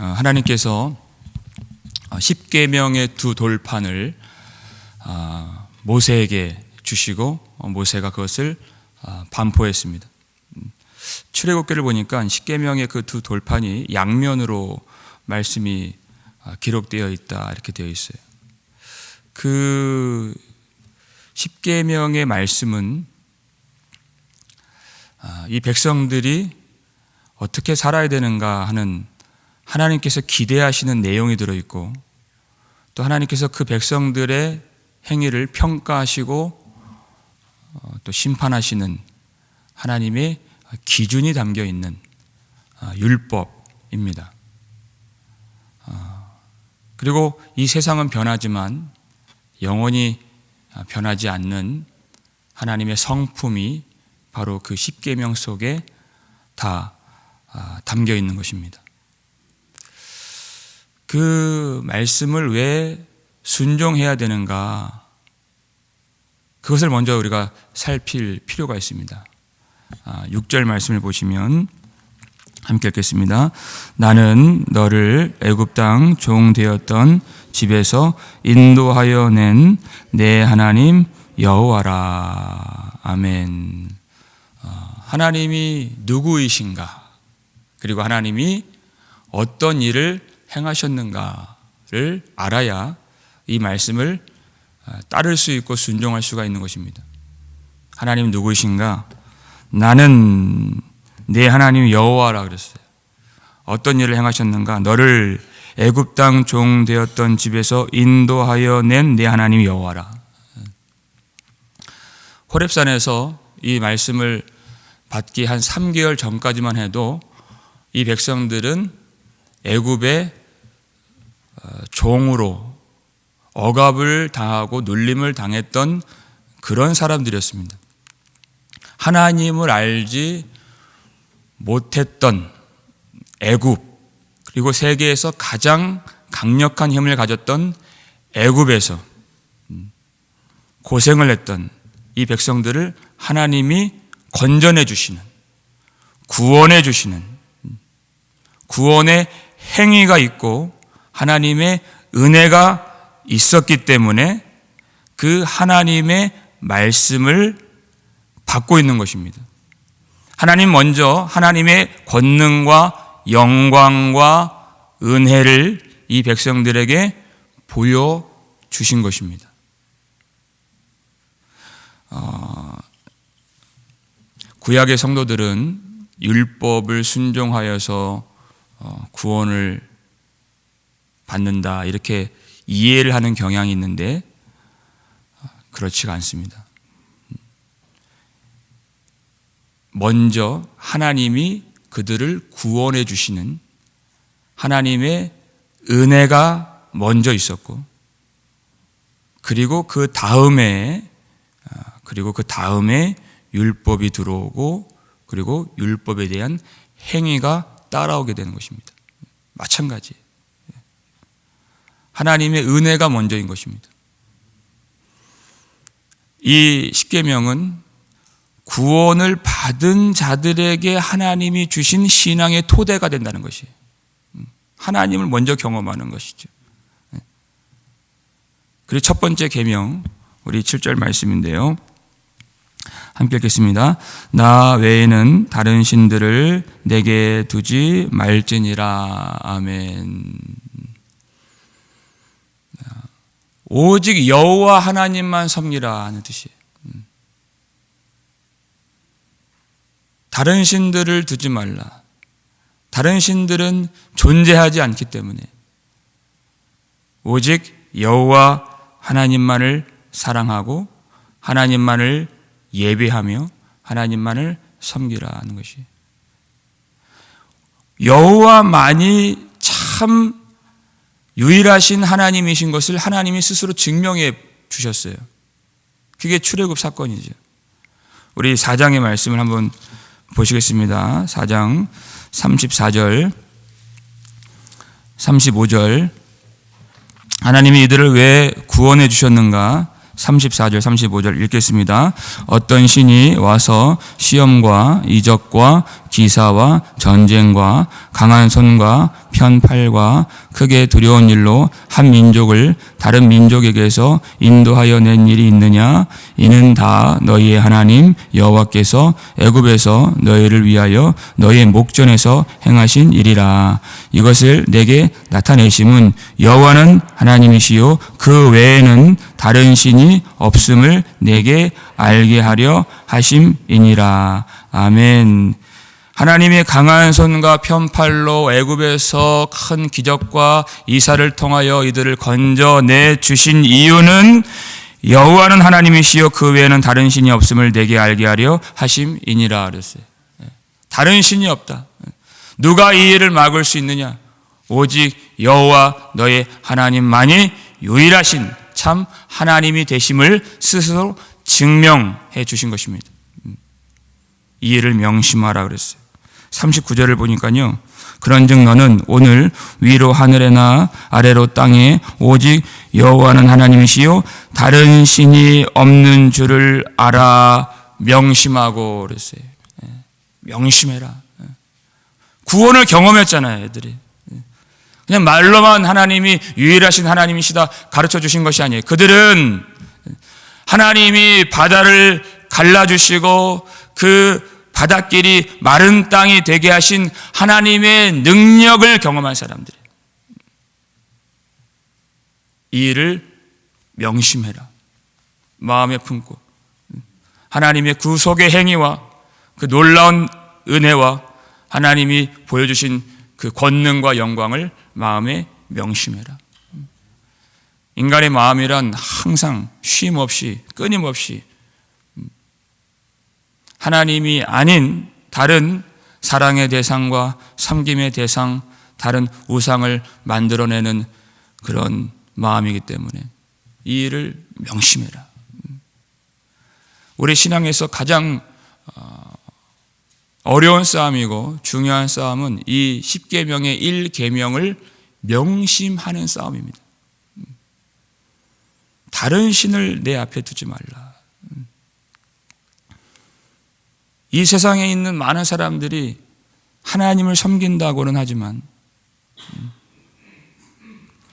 어, 하나님께서 어, 십계명의 두 돌판을 아, 모세에게 주시고 어, 모세가 그것을 아, 반포했습니다. 음, 출애굽기를 보니까 십계명의 그 두 돌판이 양면으로 말씀이 아, 기록되어 있다 이렇게 되어 있어요. 그 십계명의 말씀은 아, 이 백성들이 어떻게 살아야 되는가 하는 하나님께서 기대하시는 내용이 들어 있고 또 하나님께서 그 백성들의 행위를 평가하시고 어, 또 심판하시는 하나님의 기준이 담겨 있는 아, 율법입니다. 아, 그리고 이 세상은 변하지만 영원히 변하지 않는 하나님의 성품이 바로 그 십계명 속에 다 아, 담겨 있는 것입니다. 그 말씀을 왜 순종해야 되는가? 그것을 먼저 우리가 살필 필요가 있습니다. 6절 아, 말씀을 보시면 함께 읽겠습니다. 나는 너를 애굽 땅 종 되었던 집에서 인도하여 낸 내 하나님 여호와라. 아멘. 아, 하나님이 누구이신가? 그리고 하나님이 어떤 일을 행하셨는가를 알아야 이 말씀을 아, 따를 수 있고 순종할 수가 있는 것입니다. 하나님 누구이신가? 나는 내 하나님 여호와라 그랬어요. 어떤 일을 행하셨는가? 너를 애굽 땅 종 되었던 집에서 인도하여 낸내 하나님 여호와라. 호렙산에서 이 말씀을 받기 한 3개월 전까지만 해도 이 백성들은 애굽의 어, 종으로 억압을 당하고 눌림을 당했던 그런 사람들이었습니다. 하나님을 알지 못했던 애굽 그리고 세계에서 가장 강력한 힘을 가졌던 애굽에서 고생을 했던 이 백성들을 하나님이 건전해 주시는 구원해 주시는 구원의 행위가 있고 하나님의 은혜가 있었기 때문에 그 하나님의 말씀을 받고 있는 것입니다. 하나님 먼저 하나님의 권능과 영광과 은혜를 이 백성들에게 보여 주신 것입니다. 어, 구약의 성도들은 율법을 순종하여서 어, 구원을 받는다 이렇게 이해를 하는 경향이 있는데 어, 그렇지가 않습니다. 먼저 하나님이 그들을 구원해 주시는 하나님의 은혜가 먼저 있었고 그리고 그 다음에 어, 그리고 그 다음에 율법이 들어오고 그리고 율법에 대한 행위가 따라오게 되는 것입니다. 마찬가지. 하나님의 은혜가 먼저인 것입니다. 이 십계명은 구원을 받은 자들에게 하나님이 주신 신앙의 토대가 된다는 것이 하나님을 먼저 경험하는 것이죠. 그리고 첫 번째 계명 우리 7절 말씀인데요. 함께 읽겠습니다. 나 외에는 다른 신들을 내게 두지 말지니라. 아멘. 오직 여호와 하나님만 섬기라 하는 뜻이에요. 음. 다른 신들을 두지 말라. 다른 신들은 존재하지 않기 때문에 오직 여호와 하나님만을 사랑하고 하나님만을 예배하며 하나님만을 섬기라는 것이 여호와만이 참 유일하신 하나님이신 것을 하나님이 스스로 증명해 주셨어요. 그게 출애굽 사건이죠. 우리 4장의 말씀을 한번 보시겠습니다. 4장 34절 35절 하나님이 이들을 왜 구원해 주셨는가? 34절, 35절 읽겠습니다. 어떤 신이 와서 시험과 이적과 기사와 전쟁과 강한 손과 편팔과 크게 두려운 일로 한 민족을 다른 민족에게서 인도하여 낸 일이 있느냐? 이는 다 너희의 하나님 여호와께서 애굽에서 너희를 위하여 너희의 목전에서 행하신 일이라. 이것을 내게 나타내심은 여호와는 하나님이시요 그 외에는 다른 신이 없음을 내게 알게 하려 하심이니라. 아멘. 하나님의 강한 손과 편팔로 애굽에서 큰 기적과 이사를 통하여 이들을 건져내 주신 이유는 여호와는 하나님이시요 그 외에는 다른 신이 없음을 내게 알게 하려 하심이니라 그랬어요. 예. 다른 신이 없다. 누가 이 일을 막을 수 있느냐? 오직 여호와 너의 하나님만이 유일하신 참 하나님이 되심을 스스로 증명해 주신 것입니다. 음. 이 일을 명심하라 그랬어요. 39절을 보니까요. 그런즉 너는 오늘 위로 하늘에나 아래로 땅에 오직 여호와는 하나님이시요 다른 신이 없는 줄을 알아 명심하고 그랬어요. 예. 명심해라. 예. 구원을 경험했잖아요, 애들이. 예. 그냥 말로만 하나님이 유일하신 하나님이시다 가르쳐 주신 것이 아니에요. 그들은 하나님이 바다를 갈라주시고 그 바닷길이 마른 땅이 되게 하신 하나님의 능력을 경험한 사람들이에요. 이 일을 명심해라. 마음에 품고 하나님의 구속의 행위와 그 놀라운 은혜와 하나님이 보여주신 그 권능과 영광을 마음에 명심해라. 인간의 마음이란 항상 쉼 없이 끊임없이 하나님이 아닌 다른 사랑의 대상과 섬김의 대상, 다른 우상을 만들어내는 그런 마음이기 때문에 이 일을 명심해라. 우리 신앙에서 가장 어, 어려운 싸움이고 중요한 싸움은 이 10계명의 1계명을 명심하는 싸움입니다. 다른 신을 내 앞에 두지 말라. 이 세상에 있는 많은 사람들이 하나님을 섬긴다고는 하지만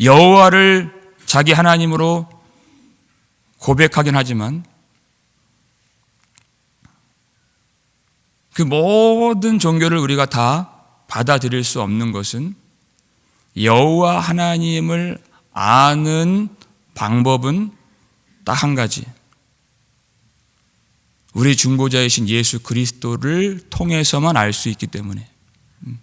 여호와를 자기 하나님으로 고백하긴 하지만 그 모든 종교를 우리가 다 받아들일 수 없는 것은 여호와 하나님을 아는 방법은 딱 한 가지. 우리 중보자이신 예수 그리스도를 통해서만 알 수 있기 때문에 음.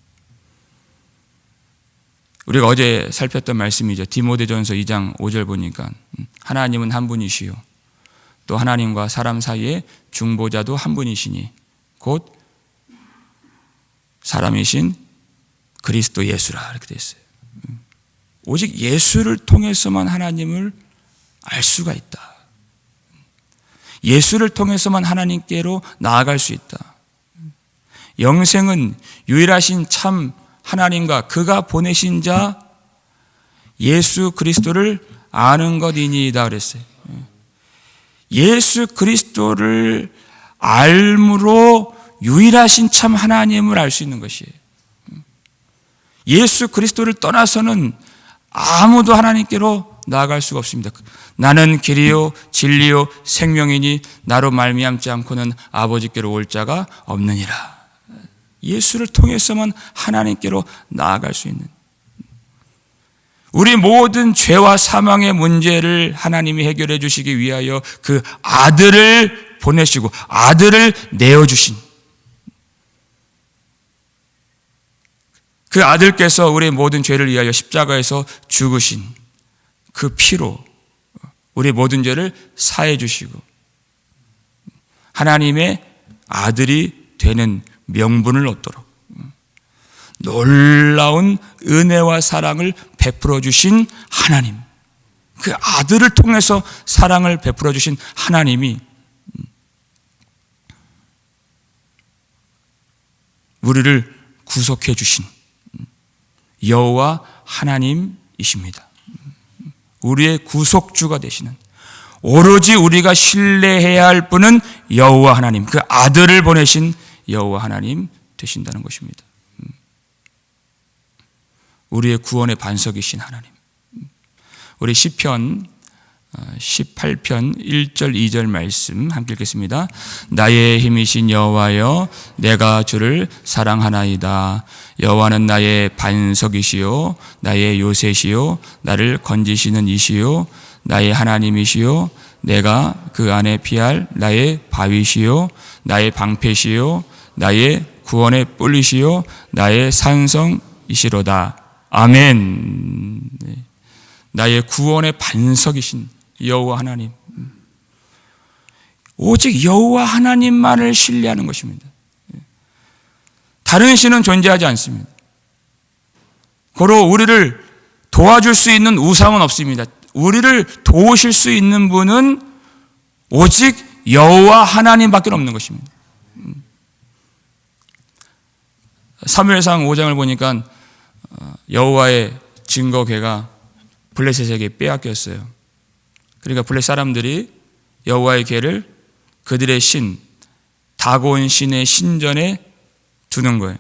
우리가 어제 살폈던 말씀이죠. 디모데전서 2장 5절 보니까 음. 하나님은 한 분이시요 또 하나님과 사람 사이에 중보자도 한 분이시니 곧 사람이신 그리스도 예수라 이렇게 되어 있어요. 음. 오직 예수를 통해서만 하나님을 알 수가 있다. 예수를 통해서만 하나님께로 나아갈 수 있다. 영생은 유일하신 참 하나님과 그가 보내신 자 예수 그리스도를 아는 것이니이다 그랬어요. 예수 그리스도를 알므로 유일하신 참 하나님을 알 수 있는 것이에요. 예수 그리스도를 떠나서는 아무도 하나님께로 나아갈 수가 없습니다. 나는 길이요 진리요 생명이니 나로 말미암지 않고는 아버지께로 올 자가 없느니라. 예수를 통해서만 하나님께로 나아갈 수 있는 우리 모든 죄와 사망의 문제를 하나님이 해결해 주시기 위하여 그 아들을 보내시고 아들을 내어 주신 그 아들께서 우리 모든 죄를 위하여 십자가에서 죽으신 그 피로 우리 모든 죄를 사해 주시고 하나님의 아들이 되는 명분을 얻도록 놀라운 은혜와 사랑을 베풀어 주신 하나님. 그 아들을 통해서 사랑을 베풀어 주신 하나님이 우리를 구속해 주신 여호와 하나님이십니다. 우리의 구속주가 되시는 오로지 우리가 신뢰해야 할 분은 여호와 하나님, 그 아들을 보내신 여호와 하나님 되신다는 것입니다. 음. 우리의 구원의 반석이신 하나님. 음. 우리 시편 18편 1절 2절 말씀 함께 읽겠습니다. 나의 힘이신 여호와여 내가 주를 사랑하나이다. 여호와는 나의 반석이시요 나의 요새시요 나를 건지시는 이시요 나의 하나님이시요 내가 그 안에 피할 나의 바위시요 나의 방패시요 나의 구원의 뿔이시요 나의 산성이시로다. 아멘. 네. 나의 구원의 반석이신 여호와 하나님. 오직 여호와 하나님만을 신뢰하는 것입니다. 다른 신은 존재하지 않습니다. 고로 우리를 도와줄 수 있는 우상은 없습니다. 우리를 도우실 수 있는 분은 오직 여호와 하나님밖에 없는 것입니다. 사무엘상 5장을 보니까 어, 여호와의 증거궤가 블레셋에게 빼앗겼어요. 그러니까 블레 사람들이 여호와의 궤를 그들의 신 다곤 신의 신전에 두는 거예요.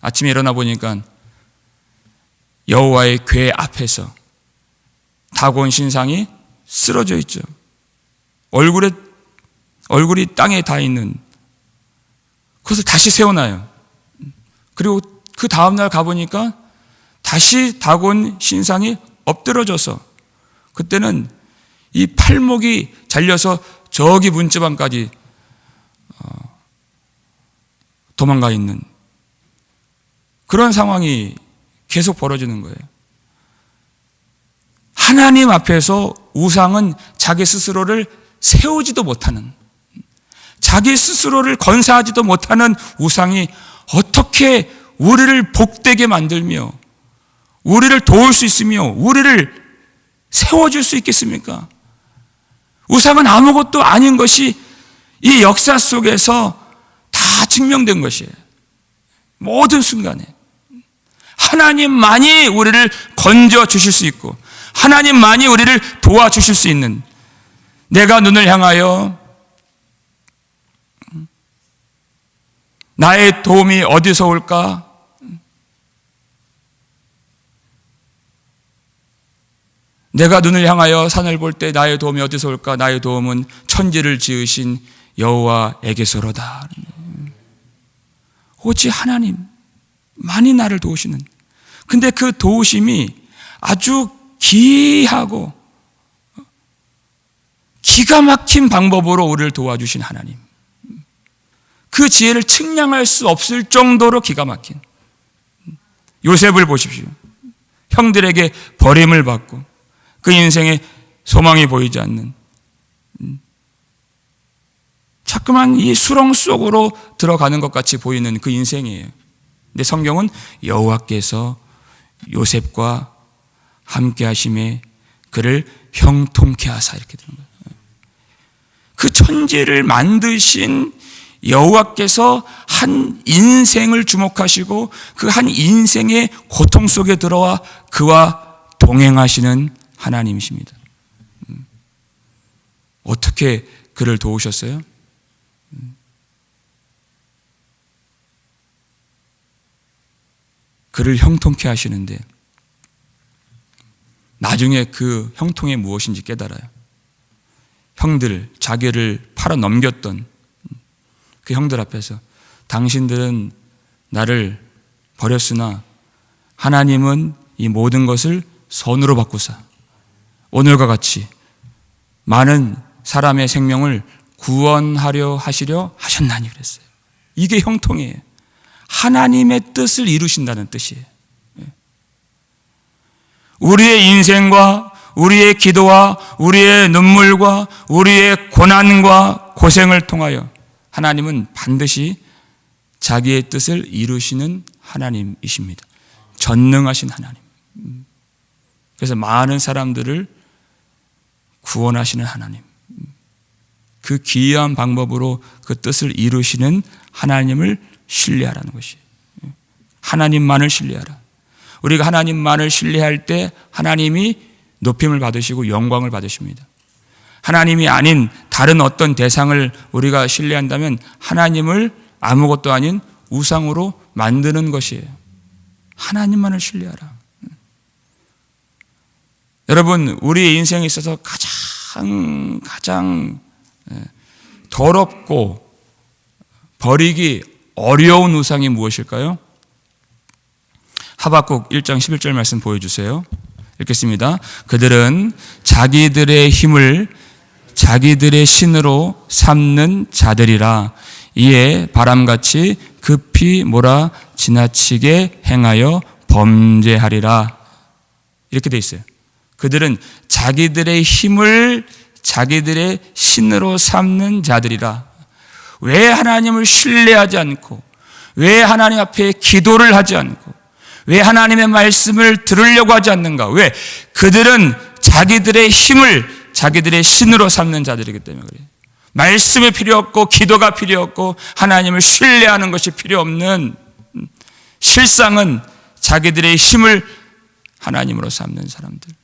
아침에 일어나 보니까 여호와의 궤 앞에서 다곤 신상이 쓰러져 있죠. 얼굴에 얼굴이 땅에 닿아 있는 그것을 다시 세워놔요. 그리고 그 다음 날 가보니까 다시 다곤 신상이 엎드러져서 그때는 이 팔목이 잘려서 저기 문지방까지 어, 도망가 있는 그런 상황이 계속 벌어지는 거예요. 하나님 앞에서 우상은 자기 스스로를 세우지도 못하는 자기 스스로를 건사하지도 못하는 우상이 어떻게 우리를 복되게 만들며 우리를 도울 수 있으며 우리를 세워줄 수 있겠습니까? 우상은 아무것도 아닌 것이 이 역사 속에서 다 증명된 것이에요. 모든 순간에. 하나님만이 우리를 건져 주실 수 있고, 하나님만이 우리를 도와 주실 수 있는, 내가 눈을 향하여 나의 도움이 어디서 올까? 내가 눈을 향하여 산을 볼 때 나의 도움이 어디서 올까? 나의 도움은 천지를 지으신 여호와에게서로다. 오직 하나님 많이 나를 도우시는. 근데 그 도우심이 아주 기하고 기가 막힌 방법으로 우리를 도와주신 하나님. 그 지혜를 측량할 수 없을 정도로 기가 막힌 요셉을 보십시오. 형들에게 버림을 받고 그 인생에 소망이 보이지 않는 음. 자꾸만 이 수렁 속으로 들어가는 것 같이 보이는 그 인생이에요. 근데 성경은 여호와께서 요셉과 함께 하심에 그를 형통케 하사 이렇게 되는 거예요. 그 천지를 만드신 여호와께서 한 인생을 주목하시고 그 한 인생의 고통 속에 들어와 그와 동행하시는 하나님이십니다. 음. 어떻게 그를 도우셨어요? 음. 그를 형통케 하시는데 나중에 그 형통이 무엇인지 깨달아요. 형들, 자기를 팔아 넘겼던 그 형들 앞에서 당신들은 나를 버렸으나 하나님은 이 모든 것을 선으로 바꾸사 오늘과 같이 많은 사람의 생명을 구원하려 하시려 하셨나니 그랬어요. 이게 형통이에요. 하나님의 뜻을 이루신다는 뜻이에요. 예. 우리의 인생과 우리의 기도와 우리의 눈물과 우리의 고난과 고생을 통하여 하나님은 반드시 자기의 뜻을 이루시는 하나님이십니다. 전능하신 하나님. 음. 그래서 많은 사람들을 구원하시는 하나님. 그 기이한 방법으로 그 뜻을 이루시는 하나님을 신뢰하라는 것이. 하나님만을 신뢰하라. 우리가 하나님만을 신뢰할 때 하나님이 높임을 받으시고 영광을 받으십니다. 하나님이 아닌 다른 어떤 대상을 우리가 신뢰한다면 하나님을 아무것도 아닌 우상으로 만드는 것이에요. 하나님만을 신뢰하라. 여러분, 우리의 인생에 있어서 가장, 가장 예, 더럽고 버리기 어려운 우상이 무엇일까요? 하박국 1장 11절 말씀 보여주세요. 읽겠습니다. 그들은 자기들의 힘을 자기들의 신으로 삼는 자들이라 이에 바람같이 급히 몰아 지나치게 행하여 범죄하리라. 이렇게 돼 있어요. 그들은 자기들의 힘을 자기들의 신으로 삼는 자들이라. 왜 하나님을 신뢰하지 않고, 왜 하나님 앞에 기도를 하지 않고, 왜 하나님의 말씀을 들으려고 하지 않는가? 왜? 그들은 자기들의 힘을 자기들의 신으로 삼는 자들이기 때문에 그래요. 말씀이 필요 없고, 기도가 필요 없고, 하나님을 신뢰하는 것이 필요 없는 실상은 자기들의 힘을 하나님으로 삼는 사람들.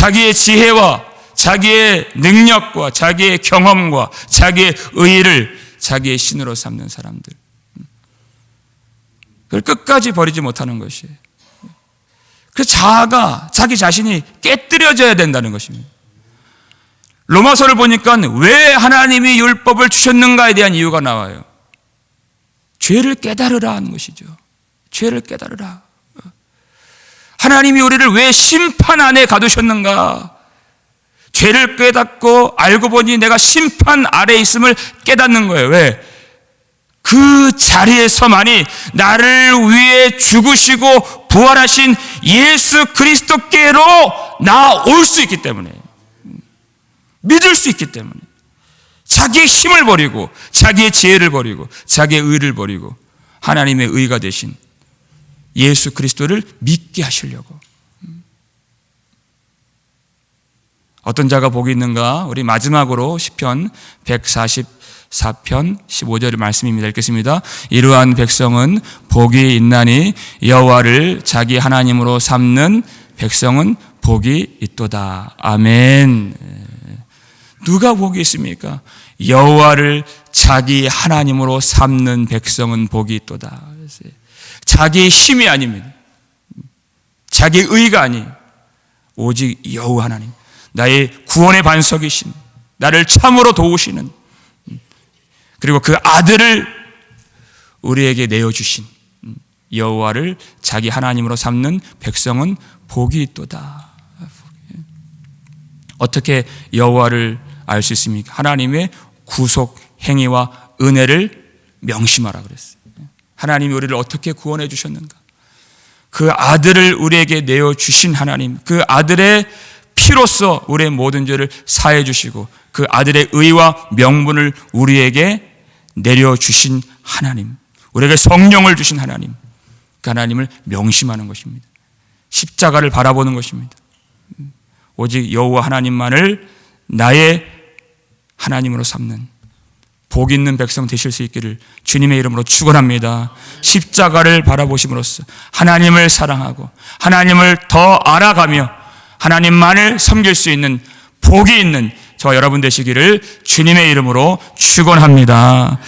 자기의 지혜와 자기의 능력과 자기의 경험과 자기의 의의를 자기의 신으로 삼는 사람들. 그걸 끝까지 버리지 못하는 것이에요. 그 자아가 자기 자신이 깨뜨려져야 된다는 것입니다. 로마서를 보니까 왜 하나님이 율법을 주셨는가에 대한 이유가 나와요. 죄를 깨달으라 하는 것이죠. 죄를 깨달으라. 하나님이 우리를 왜 심판 안에 가두셨는가? 죄를 깨닫고 알고 보니 내가 심판 아래 있음을 깨닫는 거예요. 왜? 그 자리에서만이 나를 위해 죽으시고 부활하신 예수 그리스도께로 나올 수 있기 때문에. 믿을 수 있기 때문에. 자기의 힘을 버리고, 자기의 지혜를 버리고, 자기의 의를 버리고, 하나님의 의가 되신 예수 그리스도를 믿게 하시려고. 어떤 자가 복이 있는가? 우리 마지막으로 시편 144편 15절 말씀입니다. 읽겠습니다. 이러한 백성은 복이 있나니 여호와를 자기 하나님으로 삼는 백성은 복이 있도다. 아멘. 누가 복이 있습니까? 여호와를 자기 하나님으로 삼는 백성은 복이 있도다. 자기의 힘이 아닙니다. 자기의 의가 아니에요. 오직 여호와 하나님. 나의 구원의 반석이신 나를 참으로 도우시는 그리고 그 아들을 우리에게 내어 주신 여호와를 자기 하나님으로 삼는 백성은 복이 있도다. 어떻게 여호와를 알 수 있습니까? 하나님의 구속 행위와 은혜를 명심하라 그랬어요. 하나님이 우리를 어떻게 구원해 주셨는가? 그 아들을 우리에게 내어 주신 하나님, 그 아들의 피로써 우리의 모든 죄를 사해 주시고 그 아들의 의와 명분을 우리에게 내려 주신 하나님, 우리에게 성령을 주신 하나님, 그 하나님을 명심하는 것입니다. 십자가를 바라보는 것입니다. 오직 여호와 하나님만을 나의 하나님으로 삼는 복 있는 백성 되실 수 있기를 주님의 이름으로 축원합니다. 십자가를 바라보심으로써 하나님을 사랑하고 하나님을 더 알아가며 하나님만을 섬길 수 있는 복이 있는 저 여러분 되시기를 주님의 이름으로 축원합니다.